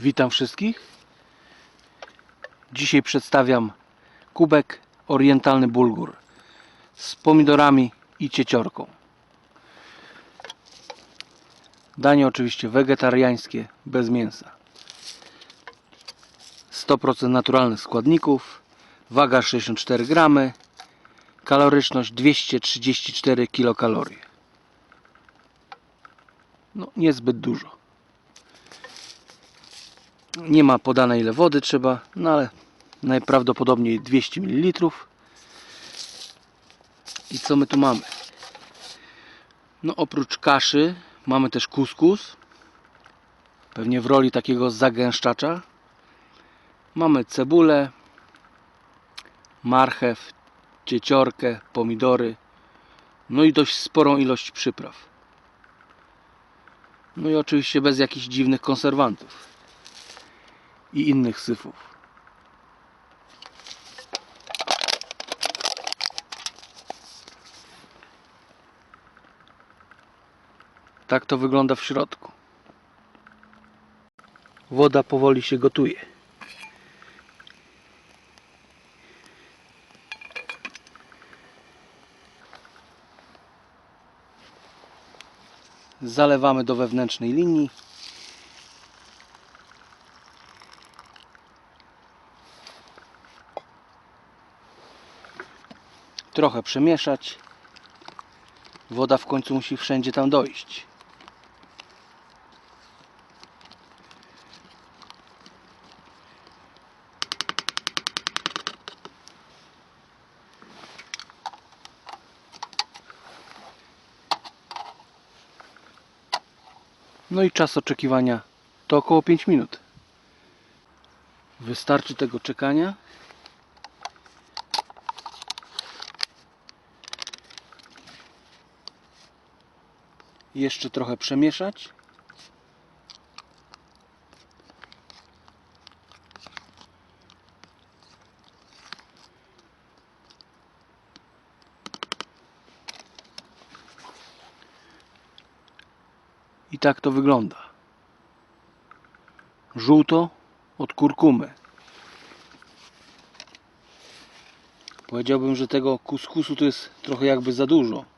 Witam wszystkich. Dzisiaj przedstawiam kubek orientalny bulgur z pomidorami i cieciorką. Danie oczywiście wegetariańskie, bez mięsa. 100% naturalnych składników, waga 64 gramy, kaloryczność 234 kilokalorie. No, niezbyt dużo. Nie ma podane ile wody trzeba, no ale najprawdopodobniej 200 ml. I co my tu mamy? No oprócz kaszy mamy też kuskus. Pewnie w roli takiego zagęszczacza. Mamy cebulę, marchew, cieciorkę, pomidory. No i dość sporą ilość przypraw. No i oczywiście bez jakichś dziwnych konserwantów i innych syfów. Tak to wygląda w środku. Woda powoli się gotuje. Zalewamy do wewnętrznej linii. Trochę przemieszać. Woda w końcu musi wszędzie tam dojść. No i czas oczekiwania to około 5 minut. Wystarczy tego czekania. Jeszcze trochę przemieszać. I tak to wygląda. Żółto od kurkumy. Powiedziałbym, że tego kuskusu to jest trochę jakby za dużo.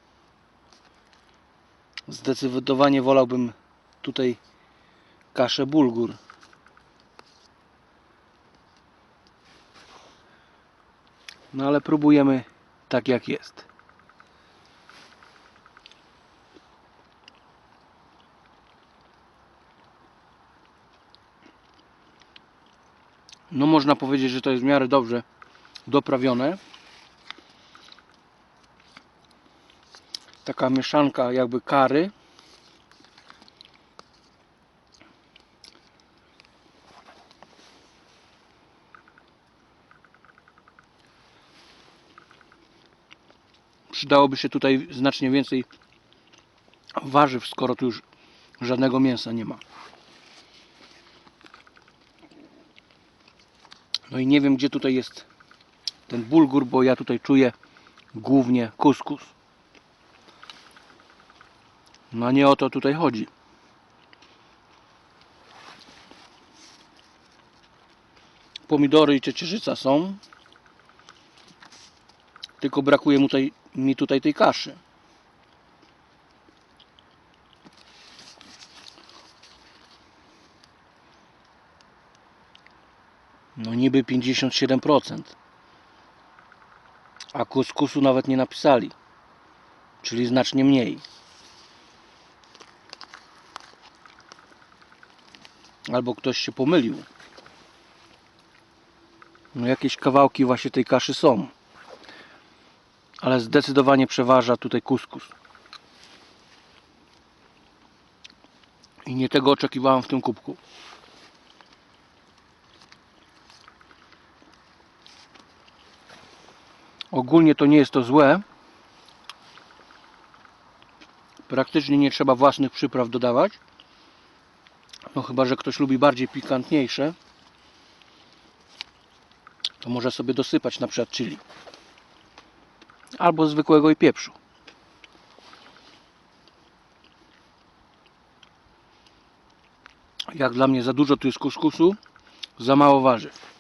Zdecydowanie wolałbym tutaj kaszę bulgur. No ale próbujemy tak jak jest. No można powiedzieć, że to jest w miarę dobrze doprawione. Taka mieszanka jakby kary przydałoby się tutaj znacznie więcej warzyw, skoro tu już żadnego mięsa nie ma. No i nie wiem, gdzie tutaj jest ten bulgur, bo ja tutaj czuję głównie kuskus. No nie o to tutaj chodzi. Pomidory i ciecierzyca są. Tylko brakuje mu tutaj, mi tutaj tej kaszy. No niby 57%. A kuskusu nawet nie napisali. Czyli znacznie mniej. Albo ktoś się pomylił. No jakieś kawałki właśnie tej kaszy są. Ale zdecydowanie przeważa tutaj kuskus. I nie tego oczekiwałem w tym kubku. Ogólnie to nie jest to złe. Praktycznie nie trzeba własnych przypraw dodawać. No chyba, że ktoś lubi bardziej pikantniejsze. To może sobie dosypać na przykład chili. Albo zwykłego i pieprzu. Jak dla mnie za dużo tu jest kuskusu, za mało warzyw.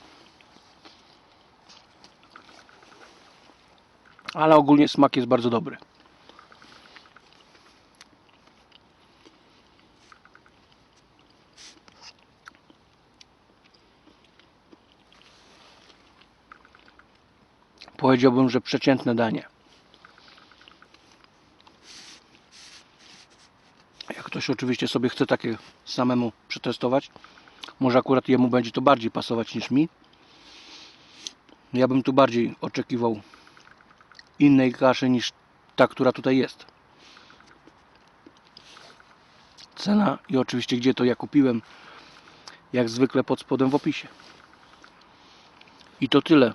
Ale ogólnie smak jest bardzo dobry. Powiedziałbym, że przeciętne danie. Jak ktoś oczywiście sobie chce takie samemu przetestować, może akurat jemu będzie to bardziej pasować niż mi. Ja bym tu bardziej oczekiwał innej kaszy niż ta, która tutaj jest. Cena i oczywiście gdzie to ja kupiłem, jak zwykle pod spodem w opisie. I to tyle